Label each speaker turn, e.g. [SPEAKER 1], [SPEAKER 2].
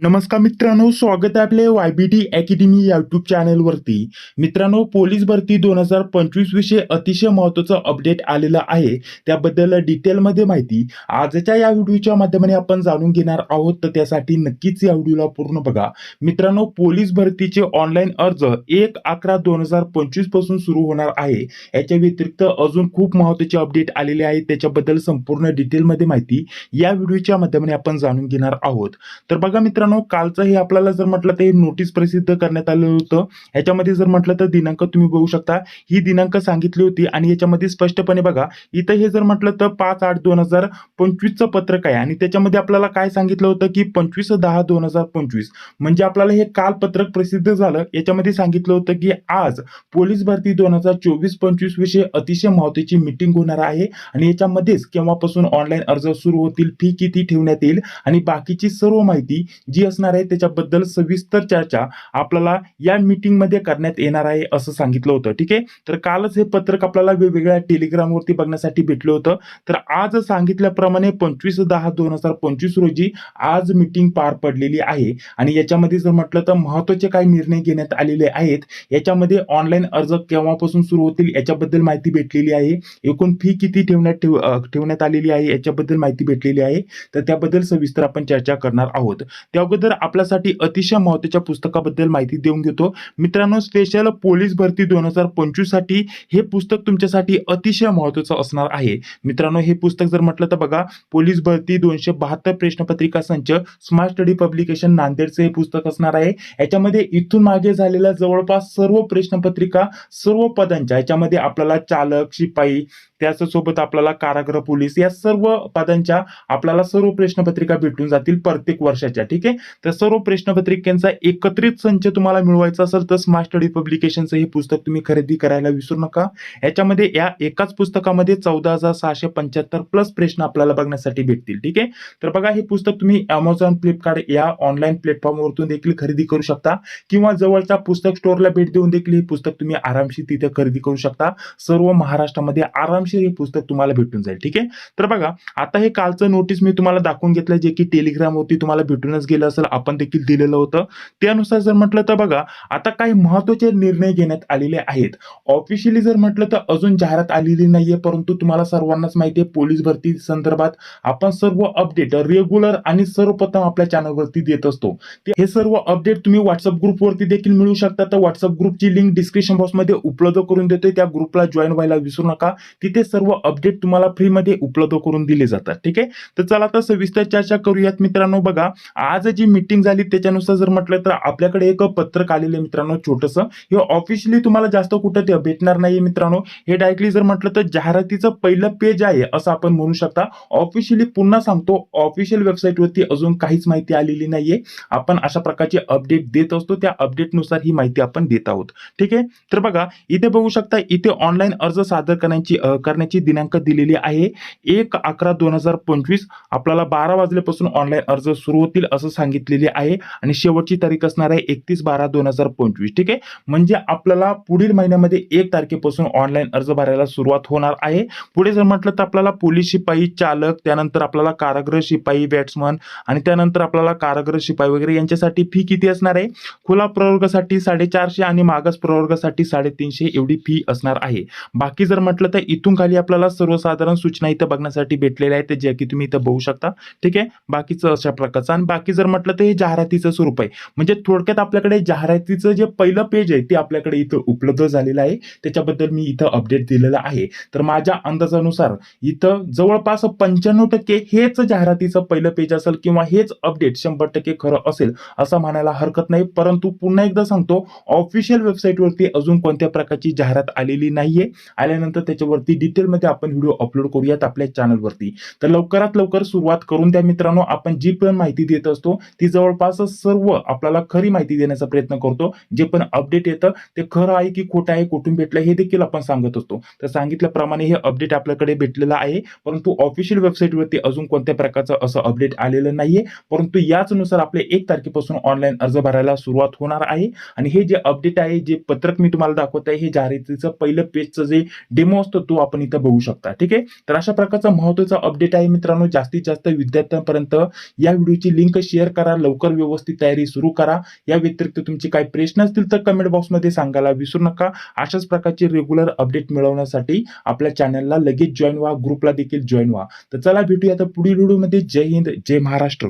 [SPEAKER 1] नमस्कार मित्रांनो स्वागत आहे आपले Y B T academy YouTube चॅनलवरती मित्रांनो पोलीस भरती दोन हजार पंचवीस विषयी अतिशय महत्त्वाचं अपडेट आलेलं आहे. त्याबद्दल डिटेलमध्ये माहिती आजच्या या व्हिडिओच्या माध्यमाने आपण जाणून घेणार आहोत. तर त्यासाठी नक्कीच या व्हिडिओला पूर्ण बघा. मित्रांनो पोलीस भरतीचे ऑनलाईन अर्ज एक अकरा दोन हजार पंचवीसपासून सुरू होणार आहे. याच्या व्यतिरिक्त अजून खूप महत्त्वाचे अपडेट आलेले आहेत त्याच्याबद्दल संपूर्ण डिटेलमध्ये माहिती या व्हिडिओच्या माध्यमाने आपण जाणून घेणार आहोत. तर बघा मित्रांनो मित्रांनो हे आपल्याला जर म्हटलं तर हे नोटीस प्रसिद्ध करण्यात आलेलं होतं. ह्याच्यामध्ये जर म्हटलं तर दिनांक तुम्ही बघू शकता. ही दिनांक सांगितली होती आणि याच्यामध्ये स्पष्टपणे बघा इथं हे जर म्हटलं तर पाच आठ दोन हजार पंचवीसचं पत्रक आहे आणि त्याच्यामध्ये आपल्याला काय सांगितलं होतं की पंचवीस दहा दोन हजार पंचवीस. म्हणजे आपल्याला हे काल पत्रक प्रसिद्ध झालं. याच्यामध्ये सांगितलं होतं की आज पोलीस भरती दोन हजार चोवीस पंचवीस विषयी अतिशय महत्वाची मिटिंग होणार आहे आणि याच्यामध्येच केव्हापासून ऑनलाईन अर्ज सुरू होतील फी किती ठेवण्यात येईल आणि बाकीची सर्व माहिती जी असणार आहे त्याच्याबद्दल सविस्तर चर्चा आपल्याला या मीटिंगमध्ये करण्यात येणार आहे असं सांगितलं होतं. ठीक आहे? तर कालच हे पत्रक आपल्याला वेगवेगळ्या टेलिग्रामवरती बघण्यासाठी भेटलं होतं. तर आज सांगितल्याप्रमाणे पंचवीस दहा दोन हजार पंचवीस रोजी आज मीटिंग पार पडलेली आहे. आणि याच्यामध्ये जर म्हटलं तर महत्त्वाचे काही निर्णय घेण्यात आलेले आहेत याच्यामध्ये ऑनलाईन अर्ज केव्हापासून सुरू होतील याच्याबद्दल माहिती भेटलेली आहे. एकूण फी किती ठेवण्यात ठेव ठेवण्यात आलेली आहे याच्याबद्दल माहिती भेटलेली आहे. तर त्याबद्दल सविस्तर आपण चर्चा करणार आहोत. त्या अगोदर आपल्यासाठी अतिशय महत्त्वाच्या पुस्तकाबद्दल माहिती देऊन घेतो. मित्रांनो स्पेशल पोलीस भरती दोन हजार पंचवीससाठी हे पुस्तक तुमच्यासाठी अतिशय महत्वाचं असणार आहे. मित्रांनो हे पुस्तक जर म्हटलं तर बघा पोलीस भरती दोनशे बहात्तर प्रश्नपत्रिका संच स्मार्ट स्टडी पब्लिकेशन नांदेडचं हे पुस्तक असणार आहे. याच्यामध्ये इथून मागे झालेल्या जवळपास सर्व प्रश्नपत्रिका सर्व पदांच्या याच्यामध्ये आपल्याला चालक शिपाई त्याचसोबत आपल्याला कारागृह पोलीस या सर्व पदांच्या आपल्याला सर्व प्रश्नपत्रिका भेटून जातील प्रत्येक वर्षाच्या ठीक आहे? तर सर्व प्रश्नपत्रिकांचा एकत्रित संच तुम्हाला मिळवायचा असेल तर स्मार्ट स्टडी पब्लिकेशनचं हे पुस्तक तुम्ही खरेदी करायला विसरू नका. याच्यामध्ये या एकाच पुस्तकामध्ये चौदा हजार सहाशे पंच्याहत्तर प्लस प्रश्न आपल्याला बघण्यासाठी भेटतील ठीक आहे? तर बघा हे पुस्तक तुम्ही अमेझॉन फ्लिपकार्ट या ऑनलाईन प्लॅटफॉर्मवरतून देखील खरेदी करू शकता किंवा जवळच्या पुस्तक स्टोअरला भेट देऊन देखील हे पुस्तक तुम्ही आरामशी तिथे खरेदी करू शकता. सर्व महाराष्ट्रामध्ये आराम आरामशीर हे पुस्तक तुम्हाला भेटून जाईल ठीक आहे? तर बघा आता हे कालचं नोटीस मी तुम्हाला दाखवून घेतलं जे की टेलिग्रामवरती तुम्हाला भेटूनच गेलं असेल आपण देखील दिलेलं होतं. त्यानुसार जर म्हटलं तर बघा आता काही महत्त्वाचे निर्णय घेण्यात आलेले आहेत. ऑफिशियली जर म्हटलं तर अजून जाहिरात आलेली नाहीये परंतु तुम्हाला सर्वांनाच माहिती आहे पोलीस भरती संदर्भात आपण सर्व अपडेट रेग्युलर आणि सर्वप्रथम आपल्या चॅनलवरती देत असतो. हे सर्व अपडेट तुम्ही व्हॉट्सअप ग्रुपवरती देखील मिळू शकता. तर व्हॉट्सअप ग्रुपची लिंक डिस्क्रिप्शन बॉक्समध्ये उपलब्ध करून देतोय. त्या ग्रुपला जॉईन व्हायला विसरू नका. तिथे सर्व अपडेट तुम्हाला फ्रीमध्ये उपलब्ध करून दिले जातात. ठीक आहे? तर चला आता सविस्तर चर्चा करूयात मित्रांनो. बघा आज जी मीटिंग झाली त्याच्यानुसार जर म्हटलं तर आपल्याकडे एक पत्रक आलेलं आहे मित्रांनो छोटंसं. हे ऑफिशियली तुम्हाला जास्त कुठं ते भेटणार नाही मित्रांनो. हे डायरेक्टली जर म्हटलं तर जाहिरातीचं पहिलं पेज आहे असं आपण म्हणू शकता. ऑफिशियली पुन्हा सांगतो ऑफिशियल वेबसाईटवरती अजून काहीच माहिती आलेली नाहीये. आपण अशा प्रकारची अपडेट देत असतो. त्या अपडेटनुसार ही माहिती आपण देत आहोत. ठीक आहे? तर बघा इथे बघू शकता इथे ऑनलाईन अर्ज सादर करण्याची करण्याची दिनांक दिलेली आहे. एक अकरा दोन हजार पंचवीस आपल्याला बारा वाजल्यापासून ऑनलाईन अर्ज सुरू होतील असं सांगितलेले आहे. आणि शेवटची तारीख असणार आहे एकतीस बारा दोन हजार पंचवीस. ठीक आहे? म्हणजे आपल्याला पुढील महिन्यामध्ये एक तारखेपासून ऑनलाईन अर्ज भरायला सुरुवात होणार आहे. पुढे जर म्हटलं तर आपल्याला पोलीस शिपाई चालक त्यानंतर आपल्याला कारागृह शिपाई बॅट्समन आणि त्यानंतर आपल्याला कारागृह शिपाई वगैरे यांच्यासाठी फी किती असणार आहे? खुला प्रवर्गासाठी साडेचारशे आणि मागास प्रवर्गासाठी साडेतीनशे एवढी फी असणार आहे. बाकी जर म्हटलं तर इथून खाली आपल्याला सर्वसाधारण सूचना इथं बघण्यासाठी भेटलेल्या आहेत जे की तुम्ही इथं बघू शकता. ठीक आहे? बाकीचं अशा प्रकारचं. आणि बाकी जर म्हटलं तर हे जाहिरातीचं स्वरूप आहे. म्हणजे थोडक्यात आपल्याकडे जाहिरातीचं जे पहिलं पेज आहे ते आपल्याकडे इथं उपलब्ध झालेलं आहे. त्याच्याबद्दल मी इथं अपडेट दिलेलं आहे. तर माझ्या अंदाजानुसार इथं जवळपास पंच्याण्णव टक्के हेच जाहिरातीचं पहिलं पेज असेल किंवा हेच अपडेट शंभर टक्के खरं असेल असं म्हणायला हरकत नाही. परंतु पुन्हा एकदा सांगतो ऑफिशियल वेबसाईटवरती अजून कोणत्या प्रकारची जाहिरात आलेली नाहीये. आल्यानंतर त्याच्यावरती डिटेलमध्ये आपण व्हिडिओ अपलोड करूयात आपल्या चॅनलवरती तर लवकरात लवकर सुरुवात करून त्या मित्रांनो. आपण जी पण माहिती देत असतो ती जवळपास सर्व आपल्याला खरी माहिती देण्याचा प्रयत्न करतो. जे पण अपडेट येतं ते खरं आहे की खोटं आहे कुठून भेटलं हे देखील आपण सांगत असतो. तर सांगितल्याप्रमाणे हे अपडेट आपल्याकडे भेटलेलं आहे. परंतु ऑफिशियल वेबसाईटवरती अजून कोणत्या प्रकारचं असं अपडेट आलेलं नाहीये. परंतु याचनुसार आपले एक तारखेपासून ऑनलाईन अर्ज भरायला सुरुवात होणार आहे. आणि हे जे अपडेट आहे जे पत्रक मी तुम्हाला दाखवत आहे हे जाहिरातीचं पहिलं पेजचं जे डेमो असतो तो आपण आपण इथं बघू शकता. ठीक आहे? तर अशा प्रकारचा महत्त्वाचा अपडेट आहे मित्रांनो. जास्तीत जास्त विद्यार्थ्यांपर्यंत या व्हिडिओची लिंक शेअर करा. लवकर व्यवस्थित तयारी सुरू करा. या व्यतिरिक्त तुमचे काही प्रश्न असतील तर कमेंट बॉक्समध्ये सांगायला विसरू नका. अशाच प्रकारचे रेग्युलर अपडेट मिळवण्यासाठी आपल्या चॅनलला लगेच जॉईन व्हा. ग्रुपला देखील जॉईन व्हा. तर चला भेटूया आता पुढील व्हिडिओमध्ये जय हिंद. जय महाराष्ट्र.